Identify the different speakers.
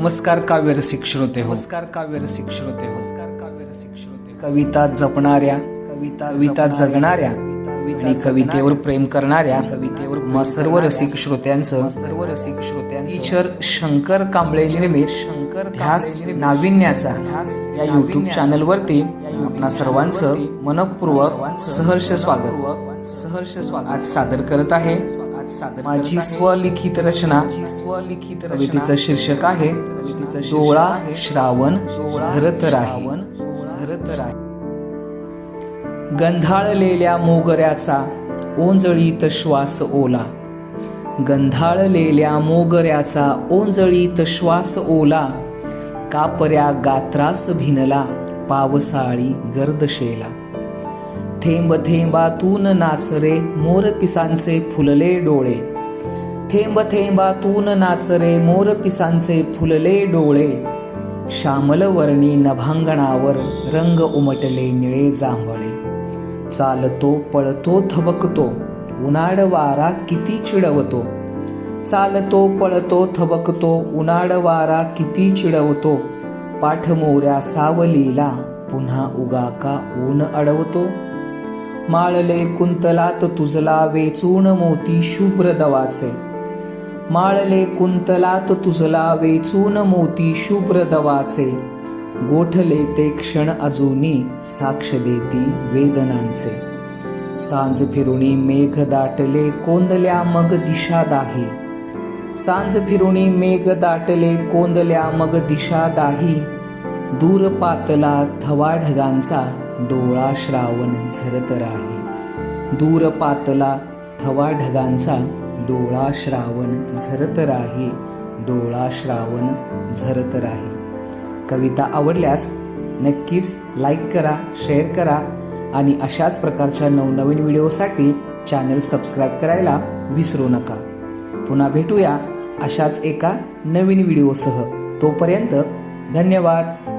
Speaker 1: नमस्कार काव्य रसिक श्रोते हो. नमस्कार काव्य रसिक श्रोते हो. नमस्कार काव्य रसिक श्रोते कविता जपणाऱ्या कविता कविता जगणाऱ्या आणि कवितेवर प्रेम करणाऱ्या कवितेवर म सर्व रसिक श्रोत्यांचं सर्व रसिक श्रोत्यांचं टीचर शंकर कांबळे निर्मित शंकर ध्यास नाविन्याचा ध्यास या युट्यूब चॅनल वरती आपणा सर्वांचं मनपूर्वक सहर्ष स्वागत. सहर्ष स्वागत. आज सादर करत आहे सादर माझी स्वलिखित रचना. स्वलिखित कवितेचं शीर्षक आहे. डोळा श्रावण झरत राहीवन झरत राही गंधाळलेल्या मोगऱ्याचा ओंजळीत श्वास ओला. गंधाळलेल्या मोगऱ्याचा ओंजळीत श्वास ओला. कापऱ्या गात्रास भिनला पावसाळी गर्दशेला. थेंब थेंबातून नाचरे मोर पिसांचे फुलले डोळे. थेंब थेंबातून नाचरे मोर पिसांचे फुलले डोळे. श्यामलवर्णी नभांगणावर रंग उमटले निळे जांभळे. चालतो पळतो थबकतो. उन्हाळ वारा किती चिडवतो. चालतो पळतो थबकतो. उन्हाळ वारा किती चिडवतो. पाठमोऱ्या सावलीला पुन्हा उगा का ऊन अडवतो. माळले कुंतलात तुझला वेचून मोती शुभ्र दवाचे. माळले कुंतलात तुझला वेचून मोती शुभ्र दवाचे. गोठले ते क्षण अजूनी साक्ष देती वेदनांचे. सांज फिरुणी मेघ दाटले कोंदल्या मग दिशा दाही. सांज फिरुणी मेघ दाटले कोंदल्या मग दिशा दाही. दूर पातला थवा ढगांचा डोळा श्रावण झरत राही. दूर पातला थवा ढगांचा डोळा श्रावण झरत राही. डोळा श्रावण झरत राही. कविता आवडल्यास नक्कीच लाईक करा शेअर करा आणि अशाच प्रकारच्या नवनवीन व्हिडिओसाठी चॅनल सबस्क्राईब करायला विसरू नका. पुन्हा भेटूया अशाच एका नवीन व्हिडिओसह. तोपर्यंत धन्यवाद.